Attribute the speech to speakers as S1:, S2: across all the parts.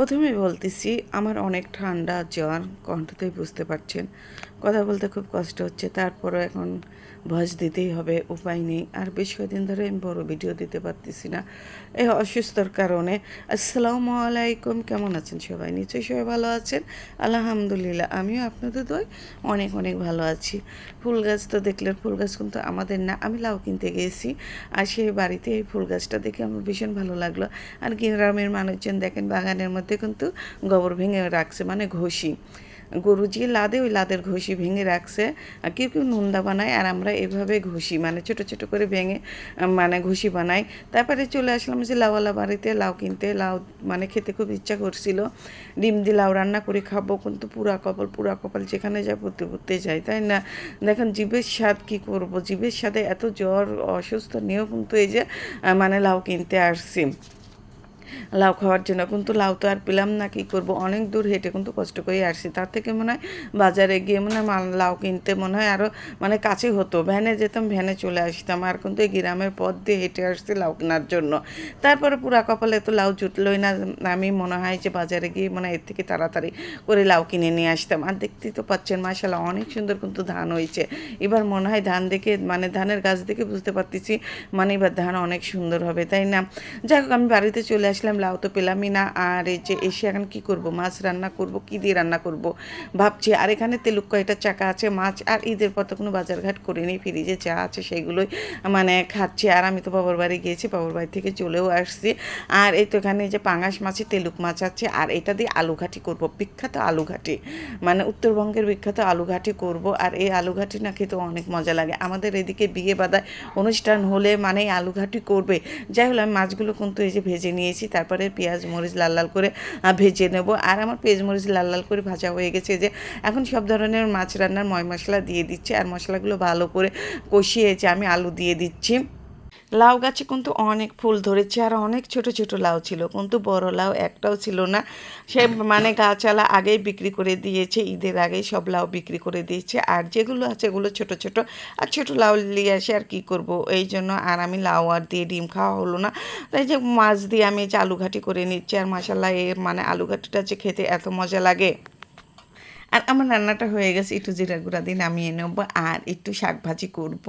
S1: প্রথমে বলতেছি, আমার অনেক ঠান্ডা জ্বর, কণ্ঠতেই বুঝতে পারছেন। কথা বলতে খুব কষ্ট হচ্ছে, তারপরও এখন ভয়েস দিতেই হবে, উপায় নেই। আর বেশ কয়েকদিন ধরে আমি বড় ভিডিও দিতে পারতেছি না এই অসুস্থর কারণে। আসসালামু আলাইকুম, কেমন আছেন সবাই? নিশ্চয়ই সবাই ভালো আছেন? আলহামদুলিল্লাহ, আমিও আপনাদের দই অনেক অনেক ভালো আছি। ফুল গাছ তো দেখলেন, ফুল গাছ কিন্তু আমাদের না, আমি লাউ কিনতে গিয়েছি, আর সেই বাড়িতে এই ফুল গাছটা দেখে আমার ভীষণ ভালো লাগল। আর গ্রামের মানুষজন দেখেন, বাগানের মধ্যে কিন্তু গোবর ভেঙে রাখছে মানে ঘষি। গরু যে লাদে ওই লাদের ঘষি ভেঙে রাখছে, আর কেউ কেউ নুন্দা বানায়, আর আমরা এভাবে ঘষি মানে ছোট ছোট করে ভেঙে মানে ঘষি বানাই। তারপরে চলে আসলাম যে লাউওয়ালা বাড়িতে, লাউ কিনতে, লাউ মানে খেতে খুব ইচ্ছা করছিল। ডিম দিয়ে লাউ রান্না করে খাব, কিন্তু পুরা কপাল পুরা কপাল যেখানে যা পড়তে পড়তে যাই তাই না? দেখেন জীবের স্বাদ কি করব? জীবের স্বাদে এত জ্বর, অসুস্থ, নিয়েও কিন্তু এই যে মানে লাউ কিনতে আসছি। লাউ খাওয়ার জন্য। কিন্তু লাউ তো আর পেলাম না, কি করব? অনেক দূর হেঁটে কিন্তু কষ্ট করে আসছি। তার থেকে মনে হয় বাজারে গিয়ে মনে হয় লাউ কিনতে মনে হয় আরও মানে কাছে হতো। ভ্যানে যেতাম, ভ্যানে চলে আসতাম। আর কিন্তু এই গ্রামের পথ দিয়ে হেঁটে আসছি লাউ কেনার জন্য। তারপরে পুরা কপালে তো লাউ জুটলোই না। আমি মনে হয় যে বাজারে গিয়ে মানে এর থেকে তাড়াতাড়ি করে লাউ কিনে নিয়ে আসতাম। আর দেখতেই তো পাচ্ছেন মাসাল্লাহ অনেক সুন্দর কিন্তু ধান হয়েছে। এবার মনে হয় ধান দেখে মানে ধানের গাছ দেখে বুঝতে পারতেছি মানে এবার ধান অনেক সুন্দর হবে, তাই না? যাই হোক, আমি বাড়িতে চলে আসলাম, লাউ তো পেলামই না। আর এই যে এসে এখন কী করব? মাছ রান্না করব, কি দিয়ে রান্না করব? ভাবছি, আর এখানে তেলুক কয়টা চাকা আছে? মাছ আর ঈদের পর তো কোনো বাজারঘাট করিনি, ফ্রিজে যা আছে সেগুলোই মানে খাচ্ছি। আর আমি তো বাবার বাড়ি গিয়েছি, বাবার বাড়ি থেকে চলেও আসছি। আর এই তো এখানে যে পাঙাশ মাছে তেলুক মাছ আছে। আর এটা দিয়ে আলু ঘাটি করব, বিখ্যাত আলু ঘাটি। মানে উত্তরবঙ্গের বিখ্যাত আলু ঘাটি করব। আর এই আলু ঘাটি না খেতে অনেক মজা লাগে। আমাদের এদিকে বিয়ে বাদায় অনুষ্ঠান হলে মানে এই আলু ঘাটি করবে। যাই হলো আমি মাছগুলো কিন্তু এই যে ভেজে নিয়েছি। তারপরে পেঁয়াজ, মরিচ লাল লাল করে ভেজে নেব। আর আমার পেঁয়াজ, মরিচ লাল লাল করে ভাজা হয়ে গেছে যে, এখন সব ধরনের মাছ রান্নার ময় মশলা দিয়ে দিচ্ছি। আর মশলাগুলো ভালো করে কষিয়েছে আমি আলু দিয়ে দিচ্ছি। লাউ গাছে কিন্তু অনেক ফুল ধরেছে আর অনেক ছোট ছোট লাউ ছিল, কিন্তু বড় লাউ একটাও ছিল না। সে মানে গাছালা আগেই বিক্রি করে দিয়েছে, ঈদের আগেই সব লাউ বিক্রি করে দিয়েছে। আর যেগুলো আছে এগুলো ছোট ছোট, আর ছোট লাউ নিয়ে আসে আর কি করব? এই জন্য আর আমি লাউ আর দিয়ে ডিম খাওয়া হলো না। তাই যে মাছ দিয়ে আমি যে আলু ঘাটি করে নিচ্ছি, আর মাসাল্লাহ এর মানে আলু ঘাটিটা যে খেতে এত মজা লাগে। আর আমার রান্নাটা হয়ে গেছে একটু জিরা গুঁড়া দিয়ে নামিয়ে নেব আর একটু শাক ভাজি করব।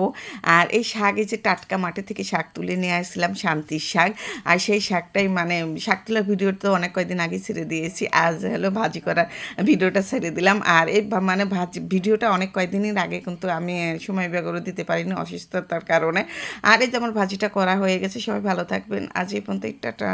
S1: আর এই শাকে যে টাটকা মাটি থেকে শাক তুলে নিয়ে আসছিলাম শান্তির শাক। আর সেই শাকটাই মানে শাক তোলার ভিডিও তো অনেক কয়েকদিন আগে ছেড়ে দিয়েছি। আজ হলো ভাজি করার ভিডিওটা ছেড়ে দিলাম। আর এই মানে ভাজি ভিডিওটা অনেক কয়েকদিনের আগে কিন্তু আমি সময় বেগরও দিতে পারিনি অসুস্থতার কারণে। আর এই যে আমার ভাজিটা করা হয়ে গেছে, সবাই ভালো থাকবেন। আজ এই পর্যন্ত টাটা।